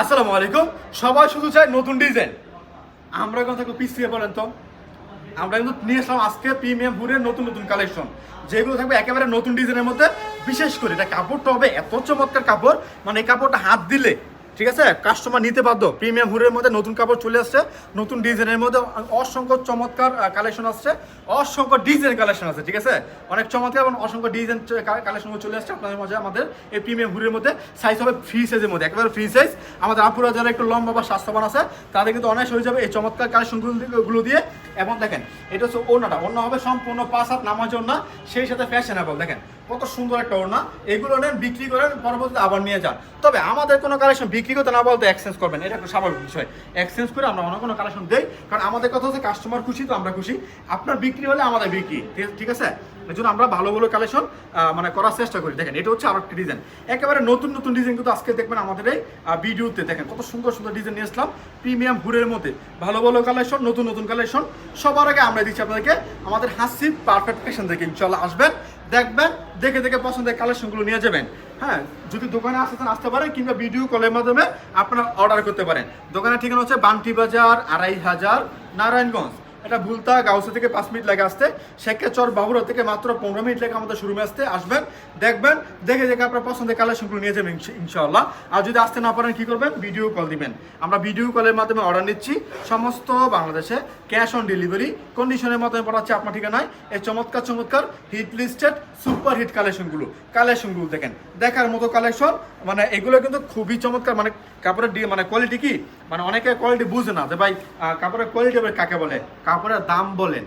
আসসালামু আলাইকুম। সবাই শুধু চাই নতুন ডিজাইন। আমরা এখন থাকব পিছিয়ে বলেন তো আমরা কিন্তু নিয়ে আসলাম আজকে প্রিমিয়াম হুডের নতুন নতুন কালেকশন যেগুলো থাকবে একেবারে নতুন ডিজাইনের মধ্যে, বিশেষ করে এটা কাপড়টা হবে এত চমৎকার কাপড়। মানে এই কাপড়টা হাত দিলে ঠিক আছে? কাস্টমার নিতে বাধ্য। প্রিমিয়াম হুডের মধ্যে নতুন কাপড় চলে আসছে, নতুন ডিজাইনের মধ্যে অসংখ্য চমৎকার কালেকশন আসছে, অসংখ্য ডিজাইন কালেকশন আছে ঠিক আছে? অনেক চমৎকার এবং অসংখ্য ডিজাইন কালেকশন চলে আসছে আপনাদের মাঝে, আমাদের এই প্রিমিয়াম হুডের মধ্যে। সাইজ হবে ফ্রি সাইজের মধ্যে, একেবারে ফ্রি সাইজ আমাদের আপুরা যারা একটু লম্বা বা স্বাস্থ্যবান আছে, তাদের কিন্তু অনেক হয়ে যাবে এই চমৎকার কালেকশনগুলো গুলো দিয়ে। এবং দেখেন, এটা হচ্ছে ওড়নাটা। ওড়না হবে সম্পূর্ণ পাঁচ হাত নামাজ ওড়না, সেই সাথে ফ্যাশনেবল দেখেন। কত সুন্দর একটা ওড়না। এগুলো নেন, বিক্রি করেন, পরবর্তীতে আবার নিয়ে যান। তবে আমাদের কোনো কালেকশন বিক্রি করতে না বলতে এক্সচেঞ্জ করবেন, এটা একটা স্বাভাবিক বিষয়। এক্সচেঞ্জ করে আমরা অন্য কোনো কালেকশন দেই, কারণ আমাদের কথা হচ্ছে কাস্টমার খুশি, তো আমরা খুশি। আপনার বিক্রি হলে আমাদের বিক্রি, ঠিক- আছে? এই জন্য আমরা ভালো ভালো কালেকশন মানে করার চেষ্টা করি। দেখেন, এটা হচ্ছে আরও একটা ডিজাইন একেবারে নতুন নতুন ডিজাইন কিন্তু আজকে দেখবেন আমাদের এই ভিডিওতে দেখেন, কত সুন্দর সুন্দর ডিজাইন নিয়ে আসলাম প্রিমিয়াম হুডের মধ্যে। ভালো ভালো কালেকশন নতুন নতুন কালেকশন সবার আগে আমরা দিচ্ছি আপনাদেরকে আমাদের হাসি পারফেক্ট ফ্যাশন থেকে ইনশাল্লাহ আসবেন। দেখবেন, দেখে দেখে পছন্দের কালেকশনগুলো নিয়ে যাবেন। হ্যাঁ যদি দোকানে আসতে চান আসতে পারেন কিংবা ভিডিও কলের মাধ্যমে আপনারা অর্ডার করতে পারেন। দোকানের ঠিকানা হচ্ছে বান্টি বাজার আড়াই হাজার নারায়ণগঞ্জ। এটা ভুলতা গাউসা থেকে পাঁচ মিনিট লাগে আসতে। শেখাচর বাবুরা থেকে মাত্র পনেরো মিনিট লাগে আমাদের শোরুমে আসতে। আসবেন, দেখবেন, দেখে দেখে আপনার পছন্দের কালেকশনগুলো নিয়ে যাবেন ইনশা- ইনশাআল্লাহ। আর যদি আসতে না পারেন, কি করবেন? ভিডিও কল দিবেন। আমরা ভিডিও কলের মাধ্যমে অর্ডার নিচ্ছি। সমস্ত বাংলাদেশে ক্যাশ অন ডেলিভারি কন্ডিশনের মাধ্যমে পড়াচ্ছে আপনার ঠিকানায়। এই চমৎকার চমৎকার হিট লিস্টেড সুপার হিট কালেকশনগুলো কালেকশনগুলো দেখেন, দেখার মতো কালেকশন মানে এগুলো কিন্তু খুবই চমৎকার। মানে কাপড়ের মানে কোয়ালিটি কি? মানে অনেকে কোয়ালিটি বুঝে না যে ভাই কাপড়ের কোয়ালিটি কাকে বলে? কাপড়ের দাম বলেন।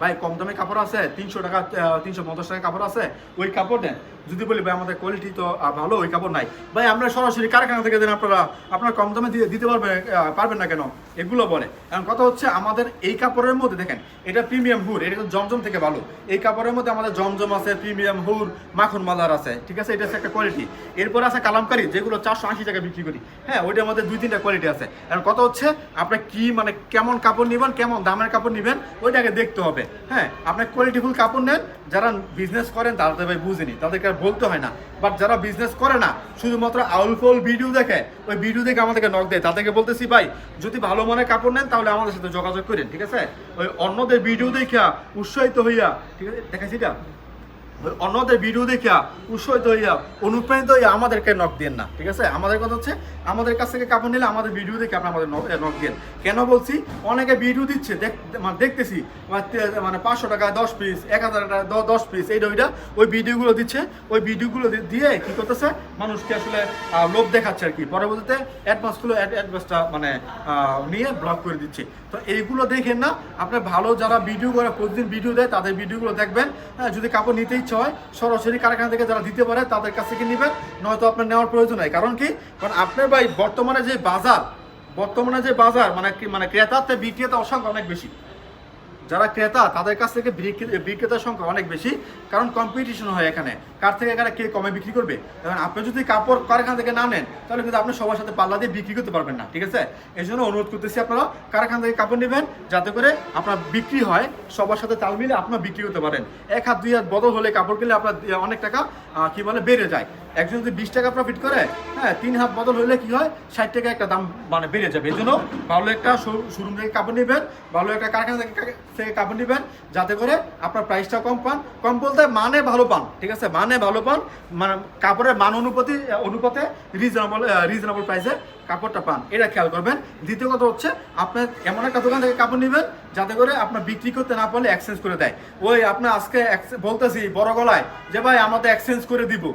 ভাই, কম দামে কাপড় আছে, তিনশো টাকা তিনশো পঞ্চাশ টাকা কাপড় আছে, ওই কাপড় দেন। যদি বলি, ভাই, আমাদের কোয়ালিটি তো ভালো, ওই কাপড় নাই। ভাই, আমরা সরাসরি কারখানা থেকে দেন আপনারা আপনারা কম দামে দিয়ে, দিতে পারবেন পারবেন না কেন? এগুলো বলে। এখন কথা হচ্ছে, আমাদের এই কাপড়ের মধ্যে দেখেন, এটা প্রিমিয়াম হুর, এটা জমজম থেকে ভালো। এই কাপড়ের মধ্যে আমাদের জমজম আছে প্রিমিয়াম হুর, মাখন মালার আছে, ঠিক আছে? এটা হচ্ছে একটা কোয়ালিটি এরপর আছে কালামকারি, যেগুলো চারশো আশি টাকা বিক্রি করি। হ্যাঁ ওইটার মধ্যে দুই, তিনটা কোয়ালিটি আছে। এখন কথা হচ্ছে আপনি কি মানে কেমন কাপড় নেবেন, কেমন দামের কাপড় নেবেন ওইটাকে দেখতে হবে। হ্যাঁ আপনি কোয়ালিটিফুল কাপড় নেন, যারা বিজনেস করেন, তারা তো ভাই বুঝেনি। তাদেরকে বলতে হয় না। বাট যারা বিজনেস করে না, শুধুমাত্র আউল ফল ভিডিও দেখে, ওই ভিডিও দেখে আমাদেরকে নক দেয়। তাদেরকে বলতেছি, ভাই, যদি ভালো মনে কাপড় নেন, তাহলে আমাদের সাথে যোগাযোগ করেন, ঠিক আছে? ওই অন্যদের ভিডিও দেখা উৎসাহিত হইয়া, ঠিক আছে? দেখাচ্ছি এটা? অন্যদের ভিডিও দেখিয়া উৎসাহিত হইয়া, অনুপ্রাণিত হইয়া আমাদেরকে নক দেন না, ঠিক আছে? আমাদের কথা হচ্ছে, আমাদের কাছ থেকে কাপড় নিলে আমাদের ভিডিও দেখে আপনি আমাদের নক দেন। কেন বলছি? অনেকে ভিডিও দিচ্ছে মানে দেখতেছি মানে মানে পাঁচশো টাকা দশ পিস এক হাজার টাকা দশ পিস এইটা ওইটা, ওই ভিডিওগুলো দিচ্ছে, ওই ভিডিওগুলো দিয়ে কি করতেছে? মানুষকে আসলে লোভ দেখাচ্ছে আর কি। পরবর্তীতে অ্যাডভান্সগুলো অ্যাডভান্সটা মানে নিয়ে ব্লক করে দিচ্ছে। তো এইগুলো দেখেন না আপনার ভালো যারা ভিডিও করে প্রতিদিন ভিডিও দেয়, তাদের ভিডিওগুলো দেখবেন। হ্যাঁ যদি কাপড় নিতে ইচ্ছা হয় সরাসরি কারখানা থেকে যারা দিতে পারে তাদের কাছ থেকে নেবেন, নয়তো আপনার নেওয়ার প্রয়োজন নাই। কারণ কি? কারণ আপনার ভাই বর্তমানে যে বাজার, বর্তমানে যে বাজার মানে মানে ক্রেতাতে বিক্রেতা অসংখ্য সংখ্যা অনেক বেশি। যারা ক্রেতা, তাদের কাছ থেকে বিক্রে- বিক্রেতার সংখ্যা অনেক বেশি, কারণ কম্পিটিশন হয় এখানে। কার থেকে এখানে কে কমে বিক্রি করবে? এখন আপনি যদি কাপড় কারখানা থেকে না নেন, তাহলে কিন্তু আপনি সবার সাথে পাল্লা দিয়ে বিক্রি করতে পারবেন না, ঠিক আছে? এই জন্য অনুরোধ করতেছি আপনারা, কারখানা থেকে কাপড় নেবেন, যাতে করে আপনার বিক্রি হয়, সবার সাথে তাল মিলে আপনার বিক্রি করতে পারেন। এক হাত, দুই হাত বদল হলে কাপড় কিনলে আপনার অনেক টাকা কি বলে, বেড়ে যায়। একজন যদি বিশ টাকা প্রফিট করে হ্যাঁ তিন হাত বদল হলে কি হয়? ষাট টাকা একটা দাম মানে বেড়ে যাবে। এই জন্য ভালো একটা শোরুম থেকে কাপড় নেবেন, ভালো একটা কারখানা থেকে থেকে কাপড় নেবেন, যাতে করে আপনার প্রাইসটা কম পান। কম বলতে মানে ভালো পান, ঠিক আছে? মানে ভালো পান মানে কাপড়ের মান অনুপাতি, অনুপাতে রিজনেবল রিজনেবল প্রাইসে কাপড়টা পান। এটা খেয়াল করবেন। দ্বিতীয় কথা হচ্ছে আপনার এমন একটা দোকান থেকে কাপড় নেবেন, যাতে করে আপনার বিক্রি করতে না পারলে এক্সচেঞ্জ করে দেয়। ওই আপনার আজকে বলতেছি বড় গলায় যে, ভাই আমাদের এক্সচেঞ্জ করে দিব।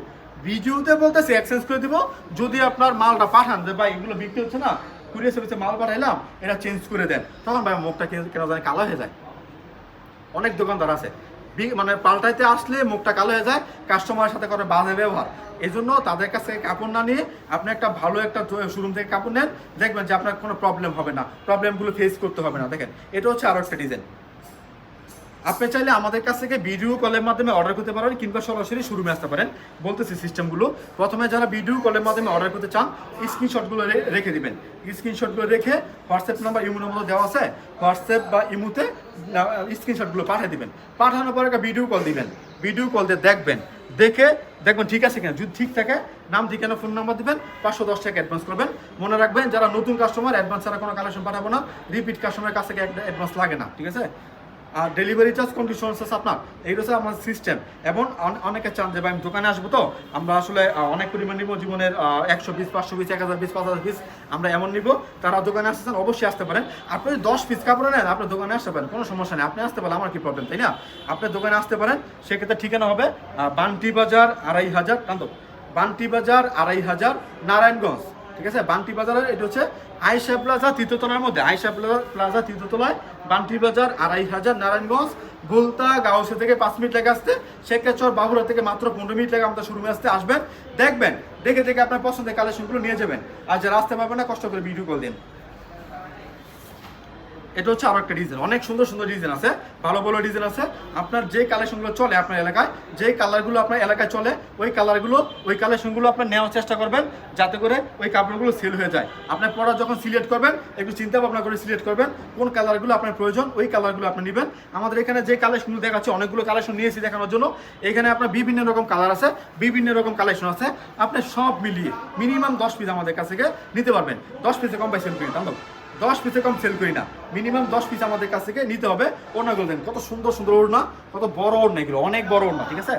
ভিডিওতে বলতেছি এক্সচেঞ্জ করে দিব। যদি আপনার মালটা পাঠান, যে ভাই এগুলো বিক্রি হচ্ছে না কুরিয়ার সার্ভিসে মাল পাঠাইলাম এটা চেঞ্জ করে দেন। তখন ভাই মুখটা কেন জানি কালো হয়ে যায়। অনেক দোকানদার আছে। মানে পাল্টাইতে আসলে মুখটা কালো হয়ে যায় কাস্টমারের সাথে করে বাজে ব্যবহার। এই জন্য তাদের কাছে কাপড় না নিয়ে আপনি একটা ভালো একটা শোরুম থেকে কাপড় নেন, দেখবেন যে আপনার কোনো প্রবলেম হবে না। প্রবলেমগুলো ফেস করতে হবে না, দেখেন। এটা হচ্ছে আরও একটা ডিজাইন আপনি চাইলে আমাদের কাছ থেকে ভিডিও কলের মাধ্যমে অর্ডার করতে পারেন কিংবা সরাসরি শোরুমে আসতে পারেন, বলতেছি সিস্টেমগুলো প্রথমে যারা ভিডিও কলের মাধ্যমে অর্ডার করতে চান স্ক্রিনশটগুলো রেখে দিবেন। স্ক্রিনশটগুলো রেখে হোয়াটসঅ্যাপ নাম্বার ইমো নম্বর দেওয়া আছে। হোয়াটসঅ্যাপ বা ইমোতে স্ক্রিনশটগুলো পাঠিয়ে দিবেন। পাঠানোর পর একটা ভিডিও কল দিবেন। ভিডিও কল দিয়ে দেখবেন। দেখে দেখবেন ঠিক আছে কিনা। যদি ঠিক থাকে, নাম, ঠিকানা ফোন নাম্বার দিবেন, পাঁচশো দশ টাকা অ্যাডভান্স করবেন। মনে রাখবেন, যারা নতুন কাস্টমার অ্যাডভান্স ছাড়া কোনো কালেকশন পাঠাবো না। রিপিট কাস্টমারের কাছ থেকে অ্যাডভান্স লাগে না, ঠিক আছে? আর ডেলিভারি চার্জ কন্ডিশন আছে আপনার। এইটা হচ্ছে আমার সিস্টেম এবং অন- অনেকে চান যে, ভাই, আমি দোকানে আসব তো? আমরা আসলে অনেক পরিমাণ নিব জীবনের একশো পিস পাঁচশো পিস এক হাজার পিস পাঁচ হাজার পিস আমরা এমন নিব। তারা দোকানে আসতে চান, অবশ্যই আসতে পারেন। আপনি যদি দশ পিস কাপড় নেন আপনার দোকানে আসতে পারেন। কোনো সমস্যা নেই। আপনি আসতে পারেন আমার কি প্রবলেম তাই না? আপনি দোকানে আসতে পারেন। সেক্ষেত্রে ঠিকানা হবে বান্টি বাজার আড়াই হাজার কান্ত বান্টি বাজার আড়াই হাজার, নারায়ণগঞ্জ। ঠিক আছে? বান্টি বাজারের, এটা হচ্ছে আয়সা প্লাজা তৃতীয়তলার মধ্যে। আইসা প্লাজা তৃতীয়তলায় বান্টি বাজার, আড়াই হাজার, নারায়ণগঞ্জ, গুলতা, গাউসে থেকে পাঁচ মিনিট লেগে আসতে শেখেশ্বর বাহুরা থেকে মাত্র পনেরো মিনিট লেগে আমাদের শোরুমে আসতে আসবেন। দেখবেন, দেখে দেখে আপনার পছন্দের কালেকশনগুলো নিয়ে যাবেন। আর যারা আসতে পারবেন না, কষ্ট করে ভিডিও কল দিন। এটা হচ্ছে আরও একটা ডিজাইন। অনেক সুন্দর সুন্দর ডিজাইন আছে, ভালো ভালো ডিজাইন আছে। আপনার যে কালেকশনগুলো চলে আপনার এলাকায়, যে কালারগুলো আপনার এলাকায় চলে, ওই কালারগুলো, ওই কালেকশনগুলো আপনার নেওয়ার চেষ্টা করবেন, যাতে করে ওই কাপড়গুলো সেল হয়ে যায়। আপনার পড়া যখন সিলেক্ট করবেন, একটু চিন্তা ভাবনা করে সিলেক্ট করবেন, কোন কালারগুলো আপনার প্রয়োজন, ওই কালারগুলো আপনি নেবেন। আমাদের এখানে যে কালেকশনগুলো দেখাচ্ছে, অনেকগুলো কালেকশন নিয়েছি দেখানোর জন্য। এখানে আপনার বিভিন্ন রকম কালার আছে, বিভিন্ন রকম কালেকশন আছে। আপনি সব মিলিয়ে মিনিমাম দশ পিস আমাদের কাছ থেকে নিতে পারবেন। দশ পিসে কম পাইছেন প্রিন্ট দশ পিসে কম সেল করি না। মিনিমাম দশ পিস আমাদের কাছ থেকে নিতে হবে। ওড়নাগুলো দেন কত সুন্দর সুন্দর ওড়না, কত বড় ওড়না এগুলো, অনেক বড় ওড়না, ঠিক আছে?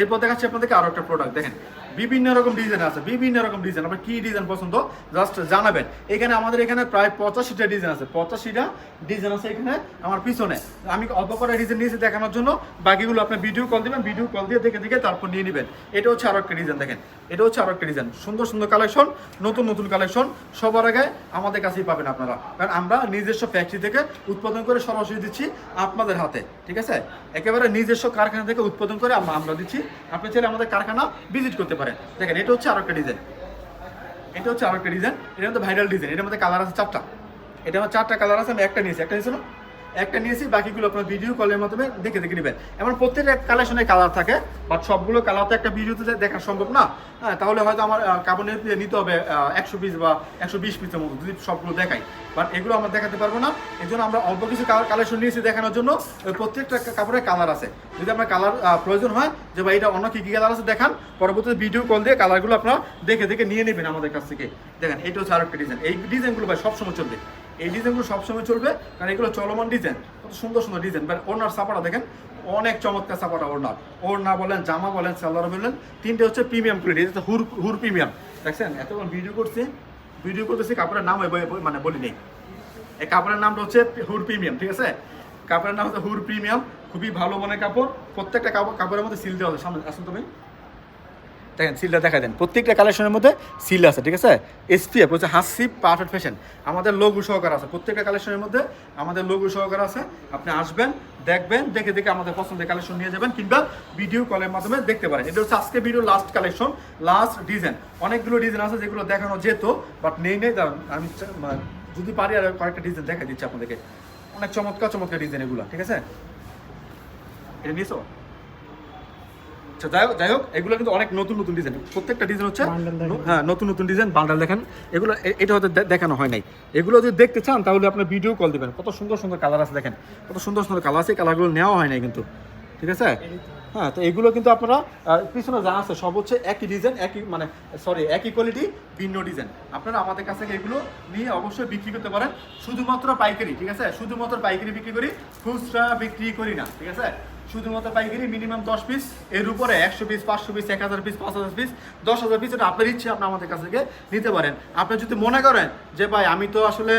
এরপর দেখাচ্ছি আপনাদেরকে আরও একটা প্রোডাক্ট দেখেন। বিভিন্ন রকম ডিজাইন আছে, বিভিন্ন রকম ডিজাইন আপনার কি ডিজাইন পছন্দ জাস্ট জানাবেন। এখানে আমাদের এখানে প্রায় পঁচাশিটা ডিজাইন আছে, পঁচাশিটা ডিজাইন আছে এখানে আমার পিছনে। আমি অল্প করে ডিজাইন নিয়েছি দেখানোর জন্য, বাকিগুলো আপনি ভিডিও কল দিবেন ভিডিও কল দিয়ে দেখে দেখে তারপর নিয়ে নেবেন। এটা হচ্ছে আরও একটা ডিজাইন দেখেন, এটা হচ্ছে আরও একটা ডিজাইন সুন্দর সুন্দর কালেকশন নতুন নতুন কালেকশন সবার আগে আমাদের কাছেই পাবেন আপনারা। কারণ আমরা নিজস্ব ফ্যাক্টরি থেকে উৎপাদন করে সরাসরি দিচ্ছি আপনাদের হাতে, ঠিক আছে? একেবারে নিজস্ব কারখানা থেকে উৎপাদন করে আমরা দিচ্ছি। আপনি চাইলে আমাদের কারখানা ভিজিট করতে পারেন। দেখেন, এটা হচ্ছে আরও একটা ডিজাইন এটা হচ্ছে আরও একটা ডিজাইন এটা মধ্যে ভাইরাল ডিজাইন এটার মধ্যে কালার আছে চারটা। এটা আমার চারটা কালার আছে, আমি একটা নিয়েছি। একটা নিয়েছি না? একটা নিয়েছি, বাকিগুলো আপনার ভিডিও কলের মাধ্যমে দেখে দেখে নেবেন। এমন প্রত্যেকটা কালেকশনের কালার থাকে বাট সবগুলো কালার তো একটা ভিডিওতে দেখা সম্ভব না। হ্যাঁ তাহলে হয়তো আমার কার্বনের নিতে হবে একশো পিস বা একশো বিশ পিসের মতো যদি সবগুলো দেখাই। বাট এগুলো আমরা দেখাতে পারব না। এই জন্য আমরা অল্প কিছু কালেকশন নিয়েছি দেখানোর জন্য প্রত্যেকটা কাপড়ের কালার আছে। যদি আপনার কালার প্রয়োজন হয়, যে ভাই এটা অন্য কী কী কালার আছে দেখান, পরবর্তীতে ভিডিও কল দিয়ে কালারগুলো আপনারা দেখে দেখে নিয়ে নেবেন আমাদের কাছ থেকে। দেখেন, এটা হচ্ছে আরেকটা ডিজাইন এই ডিজাইনগুলো ভাই সবসময় চলবে। এই ডিজাইনগুলো সবসময় চলবে, কারণ এগুলো চলমান ডিজাইন কত সুন্দর সুন্দর ডিজাইন বাট ওনার সাপাটা দেখেন, অনেক চমৎকার সাপাটা ওনার ওড়না বলেন, জামা বলেন, সালোয়ার বলেন, তিনটে হচ্ছে প্রিমিয়াম কোয়ালিটি হুর হুর প্রিমিয়াম দেখছেন? এতক্ষণ ভিডিও করছি ভিডিও করতেছি, কাপড়ের নাম মানে বলি নেই। এই কাপড়ের নামটা হচ্ছে হুর প্রিমিয়াম ঠিক আছে? কাপড়ের নাম হচ্ছে হুর প্রিমিয়াম খুবই ভালো মানের কাপড়। প্রত্যেকটা কাপড় কাপড়ের মধ্যে সিল দেওয়া হবে সামনে আসুন তুমি। দেখেন সিলটা দেখা দেন। প্রত্যেকটা কালেকশনের মধ্যে সিল আছে, ঠিক আছে? এসপিএফ হচ্ছে হাসিপ পারফেক্ট ফ্যাশন আমাদের লঘু সহকার আছে। প্রত্যেকটা কালেকশনের মধ্যে আমাদের লঘু সহকার আছে। আপনি আসবেন, দেখবেন, দেখে দেখে আমাদের পছন্দের কালেকশন নিয়ে যাবেন কিংবা ভিডিও কলের মাধ্যমে দেখতে পারেন। এটা হচ্ছে আজকে video last collection last design অনেকগুলো ডিজাইন আছে যেগুলো দেখানো যেত বাট নেই নেই আমি মানে যদি পারি আর কয়েকটা ডিজাইন দেখা দিচ্ছি আপনাদেরকে। অনেক চমৎকার চমৎকার ডিজাইন এগুলো, ঠিক আছে? এটা নিয়েছো? আচ্ছা যাই হোক যাই হোক এগুলো কিন্তু অনেক নতুন নতুন ডিজাইন প্রত্যেকটা ডিজাইন হচ্ছে হ্যাঁ নতুন নতুন ডিজাইন বান্ডাল দেখেন। এগুলো এটা হয়তো দেখানো হয় নাই। এগুলো যদি দেখতে চান তাহলে আপনার ভিডিও কল দিবেন। কত সুন্দর সুন্দর কালার আছে দেখেন। কত সুন্দর সুন্দর কালার আছে কালারগুলো নেওয়া হয় নাই কিন্তু। ঠিক আছে? হ্যাঁ। তো এগুলো কিন্তু আপনারা পিছনে যা আছে সব হচ্ছে একই ডিজাইন একই মানে সরি একই কোয়ালিটি ভিন্ন ডিজাইন আপনারা আমাদের কাছ থেকে এগুলো নিয়ে অবশ্যই বিক্রি করতে পারেন। শুধুমাত্র পাইকারি ঠিক আছে? শুধুমাত্র পাইকারি বিক্রি করি খুচরা বিক্রি করি না ঠিক আছে? শুধুমাত্র পাইকারি মিনিমাম দশ পিস এর উপরে একশো পিস পাঁচশো পিস এক হাজার পিস পাঁচ হাজার পিস দশ হাজার পিস এটা আপনার ইচ্ছে, আপনি আমাদের কাছ থেকে নিতে পারেন। আপনি যদি মনে করেন যে, ভাই, আমি তো আসলে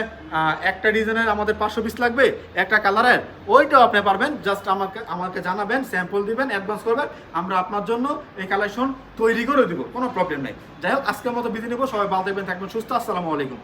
একটা ডিজাইনের আমাদের পাঁচশো পিস লাগবে, একটা কালারের, ওইটাও আপনি পারবেন। জাস্ট আমাকে আমাকে জানাবেন স্যাম্পল দিবেন অ্যাডভান্স করবেন। আমরা আপনার জন্য এই কালেকশন তৈরি করে দিব, কোনো প্রবলেম নেই। যাই হোক, আজকের মতো বিধি নেব। সবাই ভালো থাকবেন থাকবেন, সুস্থ। আসসালামু আলাইকুম।